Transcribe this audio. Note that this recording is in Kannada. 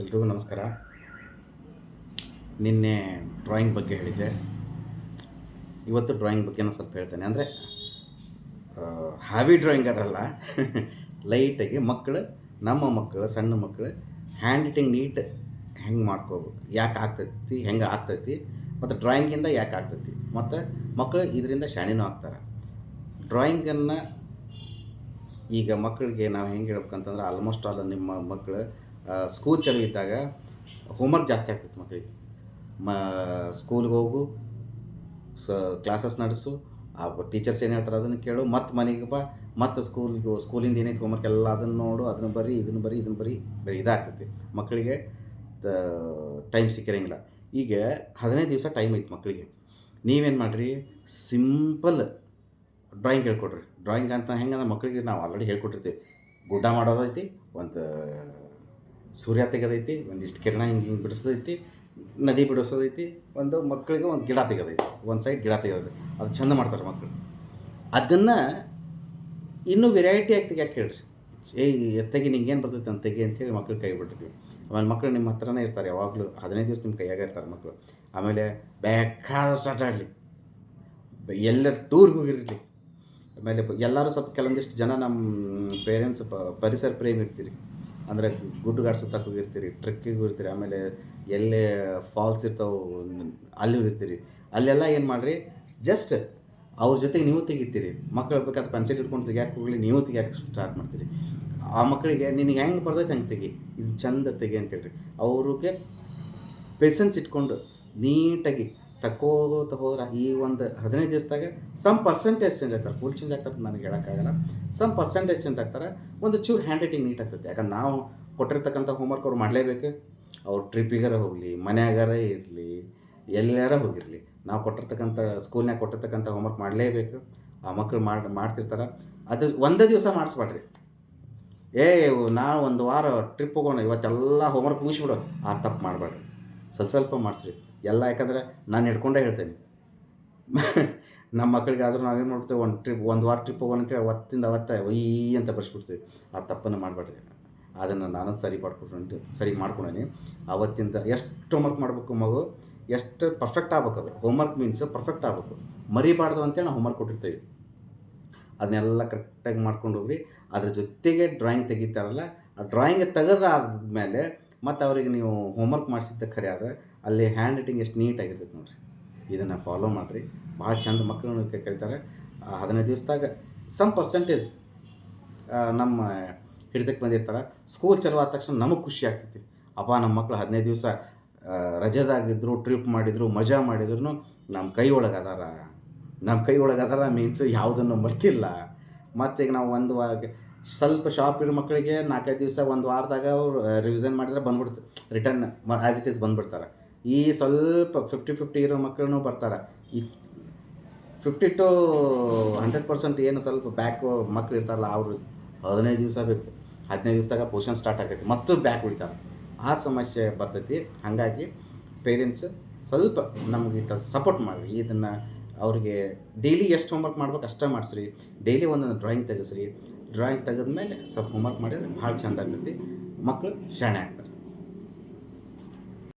ಎಲ್ರಿಗೂ ನಮಸ್ಕಾರ. ನಿನ್ನೆ ಡ್ರಾಯಿಂಗ್ ಬಗ್ಗೆ ಹೇಳಿದ್ದೆ. ಇವತ್ತು ಡ್ರಾಯಿಂಗ್ ಬಗ್ಗೆ ನಾನು ಸ್ವಲ್ಪ ಹೇಳ್ತೇನೆ. ಅಂದರೆ ಹ್ಯಾವಿ ಡ್ರಾಯಿಂಗ್ ಅಲ್ಲ ಲೈಟಾಗಿ ಮಕ್ಕಳು ನಮ್ಮ ಮಕ್ಕಳು ಸಣ್ಣ ಮಕ್ಕಳು ಹ್ಯಾಂಡ್ ರೈಟಿಂಗ್ ನೀಟ್ ಹೆಂಗೆ ಮಾಡ್ಕೋಬೇಕು, ಯಾಕೆ ಆಗ್ತೈತಿ, ಹೆಂಗೆ ಆಗ್ತೈತಿ, ಮತ್ತು ಡ್ರಾಯಿಂಗಿಂದ ಯಾಕೆ ಆಗ್ತೈತಿ, ಮತ್ತು ಮಕ್ಕಳು ಇದರಿಂದ ಶಾಣಿನೂ ಆಗ್ತಾರೆ. ಡ್ರಾಯಿಂಗನ್ನು ಈಗ ಮಕ್ಕಳಿಗೆ ನಾವು ಹೆಂಗೆ ಹೇಳ್ಬೇಕಂತಂದ್ರೆ ಆಲ್ಮೋಸ್ಟ್ ಆಲ್ ನಿಮ್ಮ ಮಕ್ಕಳು ಸ್ಕೂಲ್ ಚಲೋ ಇದ್ದಾಗ ಹೋಮ್ವರ್ಕ್ ಜಾಸ್ತಿ ಆಗ್ತಿತ್ತು ಮಕ್ಕಳಿಗೆ ಮ ಸ್ಕೂಲ್ಗೆ ಹೋಗು, ಸ ಕ್ಲಾಸಸ್ ನಡೆಸು, ಆ ಟೀಚರ್ಸ್ ಏನು ಹೇಳ್ತಾರೆ ಅದನ್ನು ಕೇಳು, ಮತ್ತು ಮನೆಗೆ ಬಾ, ಮತ್ತು ಸ್ಕೂಲ್ಗೆ ಸ್ಕೂಲಿಂದ ಏನೈತೆ ಹೋಮ್ವರ್ಕ್ ಎಲ್ಲ ಅದನ್ನು ನೋಡು, ಅದನ್ನು ಬರಿ, ಇದನ್ನು ಬರೀ ಇದನ್ನು ಬರೀ ಬರೀ ಇದಾಗ್ತೈತಿ ಮಕ್ಕಳಿಗೆ ಟೈಮ್ ಸಿಕ್ಕಿರಂಗಿಲ್ಲ. ಈಗ ಹದಿನೈದು ದಿವಸ ಟೈಮ್ ಐತೆ ಮಕ್ಕಳಿಗೆ ನೀವೇನು ಮಾಡಿರಿ ಸಿಂಪಲ್ ಡ್ರಾಯಿಂಗ್ ಹೇಳ್ಕೊಡ್ರಿ. ಡ್ರಾಯಿಂಗ್ ಅಂತ ಹೆಂಗಂದ್ರೆ ಮಕ್ಕಳಿಗೆ ನಾವು ಆಲ್ರೆಡಿ ಹೇಳ್ಕೊಟ್ಟಿರ್ತೀವಿ. ಗುಡ್ಡ ಮಾಡೋದೈತಿ ಒಂದು ಸೂರ್ಯ ತೆಗೆದೈತಿ, ಒಂದಿಷ್ಟು ಕಿರಣ ಹಿಂಗೆ ಹಿಂಗೆ ಬಿಡಿಸೋದೈತಿ, ನದಿ ಬಿಡಿಸೋದೈತಿ, ಒಂದು ಮಕ್ಕಳಿಗೆ ಒಂದು ಗಿಡ ತೆಗೆದೈತಿ, ಒಂದು ಸೈಡ್ ಗಿಡ ತೆಗೆದೈತಿ, ಅದು ಚಂದ ಮಾಡ್ತಾರೆ ಮಕ್ಕಳು ಅದನ್ನು ಇನ್ನೂ ವೆರೈಟಿ ಆಗಿ ತೆಗಿಯಕ್ಕೆ ಹೇಳ್ರಿ. ಏ ತೆಗಿ ನಿಂಗೆ ಏನು ಬರ್ತೈತೆ ಅಂತ ತೆಗಿ ಅಂತೇಳಿ ಮಕ್ಳು ಕೈ ಬಿಟ್ಟಿರ್ತೀವಿ ಆಮೇಲೆ ಮಕ್ಕಳು ನಿಮ್ಮ ಹತ್ರನೇ ಇರ್ತಾರೆ, ಯಾವಾಗಲೂ ಹದಿನೈದು ದಿವಸ ನಿಮ್ಮ ಕೈಯಾಗ ಇರ್ತಾರೆ ಮಕ್ಕಳು ಆಮೇಲೆ ಬೇಕಾದಷ್ಟು ಆಟ ಆಡಲಿ ಎಲ್ಲ ಟೂರ್ಗೆ ಹೋಗಿರಲಿ. ಆಮೇಲೆ ಎಲ್ಲರೂ ಸ್ವಲ್ಪ ಕೆಲವೊಂದಿಷ್ಟು ಜನ ನಮ್ಮ ಪೇರೆಂಟ್ಸ್ ಪರಿಸರ ಪ್ರೇಮಿ ಇರ್ತೀರಿ ಅಂದರೆ ಗುಡ್ಡುಗಾಡು ಸುತ್ತಕ್ಕೆ ಹೋಗಿರ್ತೀರಿ ಟ್ರೆಕ್ಕಿಗೆ ಹೋಗಿರ್ತೀರಿ ಆಮೇಲೆ ಎಲ್ಲೇ ಫಾಲ್ಸ್ ಇರ್ತಾವೆ ಅಲ್ಲಿ ಹೋಗಿರ್ತೀರಿ ಅಲ್ಲೆಲ್ಲ ಏನು ಮಾಡಿರಿ ಜಸ್ಟ್ ಅವ್ರ ಜೊತೆಗೆ ನೀವು ತೆಗಿತೀರಿ. ಮಕ್ಕಳು ಬೇಕಾದ್ರೆ ಪೆನ್ಸಿಲ್ ಹಿಡ್ಕೊಂಡು ತೆಗಿಯಾಕೆ ಹೋಗಲಿ, ನೀವು ತೆಗಿಯಾಕೆ ಸ್ಟಾರ್ಟ್ ಮಾಡ್ತೀರಿ. ಆ ಮಕ್ಕಳಿಗೆ ನಿನಗೆ ಹೆಂಗೆ ಬರ್ತೈತೆ ಹಂಗೆ ತೆಗಿ. ಇದು ಚಂದ ತೆಗಿ ಅಂತೇಳಿ ಅವ್ರಿಗೆ ಪೇಷನ್ಸ್ ಇಟ್ಕೊಂಡು ನೀಟಾಗಿ ತಕ್ಕೋತ ಹೋದ್ರೆ ಈ ಒಂದು ಹದಿನೈದು ದಿವಸದಾಗ ಸಮ್ ಪರ್ಸೆಂಟೇಜ್ ಚೇಂಜ್ ಆಗ್ತಾರೆ. ಫುಲ್ ಚೇಂಜ್ ಆಗ್ತದೆ ನನಗೆ ಹೇಳೋಕ್ಕಾಗಲ್ಲ. ಸಮ್ ಪರ್ಸೆಂಟೇಜ್ ಚೇಂಜ್ ಆಗ್ತಾರೆ. ಒಂದು ಚೂರು ಹ್ಯಾಂಡ್ ರೈಟಿಂಗ್ ನೀಟ್ ಆಗ್ತೈತೆ ಯಾಕಂದ್ರೆ ನಾವು ಕೊಟ್ಟಿರ್ತಕ್ಕಂಥ ಹೋಮ್ವರ್ಕ್ ಅವ್ರು ಮಾಡಲೇಬೇಕು. ಅವ್ರು ಟ್ರಿಪ್ಪಿಗಾರ ಹೋಗಲಿ, ಮನೆಯಾಗಾರ ಇರಲಿ ಎಲ್ಲಾರ ಹೋಗಿರಲಿ. ನಾವು ಕೊಟ್ಟಿರ್ತಕ್ಕಂಥ ಸ್ಕೂಲ್ನಾಗ ಕೊಟ್ಟಿರ್ತಕ್ಕಂಥ ಹೋಮ್ವರ್ಕ್ ಮಾಡಲೇಬೇಕು. ಆ ಮಕ್ಕಳು ಮಾಡಿ, ಮಾಡ್ತಿರ್ತಾರೆ. ಅದು ಒಂದೇ ದಿವಸ ಮಾಡಿಸ್ಬೇಡ್ರಿ. ಏ, ನಾವು ಒಂದು ವಾರ ಟ್ರಿಪ್ ಹೋಗೋಣ, ಇವತ್ತೆಲ್ಲ ಹೋಮ್ವರ್ಕ್ ಮುಗಿಸ್ಬಿಡು. ಆ ತಪ್ಪು ಮಾಡಬೇಡ್ರಿ. ಸ್ವಲ್ಪ ಸ್ವಲ್ಪ ಮಾಡಿಸ್ರಿ. ಎಲ್ಲ ಯಾಕಂದ್ರೆ ನಾನು ಹಿಡ್ಕೊಂಡೇ ಹೇಳ್ತೇನೆ. ನಮ್ಮ ಮಕ್ಕಳಿಗೆ ಆದರೂ ನಾವೇನು ಮಾಡ್ತೇವೆ ಒಂದು ಟ್ರಿಪ್ ಒಂದು ವಾರ ಟ್ರಿಪ್ ಹೋಗೋಣ ಅಂತೇಳಿ ಅವತ್ತಿಂದ ಅವತ್ತ ಒಯ್ಯಿ ಅಂತ ಬರ್ಸ್ಬಿಡ್ತೀವಿ ಆ ತಪ್ಪನ್ನು ಮಾಡಬೇಡ್ರಿ. ಅದನ್ನು ನಾನು ಸರಿ ಮಾಡ್ಕೊಂಡು, ಸರಿ ಮಾಡ್ಕೊಂಡೇನಿ. ಅವತ್ತಿಂದ ಎಷ್ಟು ಹೋಮ್ವರ್ಕ್ ಮಾಡಬೇಕು ಮಗು? ಎಷ್ಟು ಪರ್ಫೆಕ್ಟ್ ಆಗ್ಬೇಕು ಅದು. ಹೋಮ್ವರ್ಕ್ ಮೀನ್ಸ್ ಪರ್ಫೆಕ್ಟ್ ಆಗಬೇಕು. ಮರಿಬಾರ್ದು ಅಂತೇಳಿ ನಾವು ಹೋಮ್ವರ್ಕ್ ಕೊಟ್ಟಿರ್ತೀವಿ. ಅದನ್ನೆಲ್ಲ ಕರೆಕ್ಟಾಗಿ ಮಾಡ್ಕೊಂಡು ಹೋಗ್ರಿ. ಅದ್ರ ಜೊತೆಗೆ ಡ್ರಾಯಿಂಗ್ ತೆಗಿತಾರಲ್ಲ, ಆ ಡ್ರಾಯಿಂಗ್ ತೆಗೆದಾದ ಮೇಲೆ ಮತ್ತು ಅವರಿಗೆ ನೀವು ಹೋಮ್ವರ್ಕ್ ಮಾಡಿಸಿದ್ದ ಖರೆ ಆದ್ರೆ ಅಲ್ಲಿ ಹ್ಯಾಂಡ್ ರೈಟಿಂಗ್ ಎಷ್ಟು ನೀಟಾಗಿರ್ತೈತೆ ನೋಡಿರಿ. ಇದನ್ನು ಫಾಲೋ ಮಾಡಿರಿ. ಭಾಳ ಚಂದ ಮಕ್ಕಳು ಕಲಿತಾರೆ ಹದಿನೈದು ದಿವಸದಾಗ ಸಮ್ ಪರ್ಸೆಂಟೇಜ್ ನಮ್ಮ ಹಿಡಿತಕ್ಕೆ ಬಂದಿರ್ತಾರೆ. ಸ್ಕೂಲ್ ಚಲೋ ಆದ ತಕ್ಷಣ ನಮಗೆ ಖುಷಿ ಆಗ್ತೈತಿ. ಅಪ್ಪ ನಮ್ಮ ಮಕ್ಕಳು ಹದಿನೈದು ದಿವಸ ರಜದಾಗಿದ್ದರು ಟ್ರಿಪ್ ಮಾಡಿದರು, ಮಜಾ ಮಾಡಿದ್ರು ನಮ್ಮ ಕೈ ಒಳಗೆ ಅದಾರ. ನಮ್ಮ ಕೈ ಒಳಗೆ ಮೀನ್ಸ್ ಯಾವುದನ್ನು ಮರ್ತಿಲ್ಲ. ಮತ್ತು ಈಗ ನಾವು ಒಂದು ವಾರ ಸ್ವಲ್ಪ ಶಾಪ್ ಇರೋ ಮಕ್ಕಳಿಗೆ ನಾಲ್ಕೈದು ದಿವಸ, ಒಂದು ವಾರದಾಗ ಅವರು ರಿವಿಷನ್ ಮಾಡಿದ್ರೆ ಬಂದ್ಬಿಡ್ತು ರಿಟರ್ನ್ ಆ್ಯಸ್ ಇಟ್ ಈಸ್ ಬಂದ್ಬಿಡ್ತಾರೆ. ಈ ಸ್ವಲ್ಪ ಫಿಫ್ಟಿ ಫಿಫ್ಟಿ ಇರೋ ಮಕ್ಕಳು ಬರ್ತಾರೆ. ಈ ಫಿಫ್ಟಿ ಟು ಹಂಡ್ರೆಡ್ ಪರ್ಸೆಂಟ್ ಏನು ಸ್ವಲ್ಪ ಬ್ಯಾಕ್ ಮಕ್ಳು ಇರ್ತಾರಲ್ಲ ಅವರು ಹದಿನೈದು ದಿವಸ ಬೇಕು. ಹದಿನೈದು ದಿವಸದಾಗ ಪೋಷನ್ ಸ್ಟಾರ್ಟ್ ಆಗೈತಿ. ಮತ್ತು ಬ್ಯಾಕ್ ಉಳಿತಾರೆ. ಆ ಸಮಸ್ಯೆ ಬರ್ತೈತಿ. ಹಾಗಾಗಿ ಪೇರೆಂಟ್ಸ್ ಸ್ವಲ್ಪ ನಮಗೆ ಈ ಸಪೋರ್ಟ್ ಮಾಡಿರಿ. ಇದನ್ನು ಅವರಿಗೆ ಡೈಲಿ ಎಷ್ಟು ಹೋಮ್ವರ್ಕ್ ಮಾಡ್ಬೇಕು ಅಷ್ಟೇ ಮಾಡಿಸ್ರಿ. ಡೈಲಿ ಒಂದೊಂದು ಡ್ರಾಯಿಂಗ್ ತೆಗೆಸ್ರಿ. ಡ್ರಾಯಿಂಗ್ ತೆಗೆದ್ಮೇಲೆ ಸ್ವಲ್ಪ ಹೋಮ್ವರ್ಕ್ ಮಾಡಿದ್ರೆ ಭಾಳ ಚಂದ ಆಗ್ತೈತಿ. ಮಕ್ಕಳು ಶಾಣೆ ಆಗ್ತಾರೆ.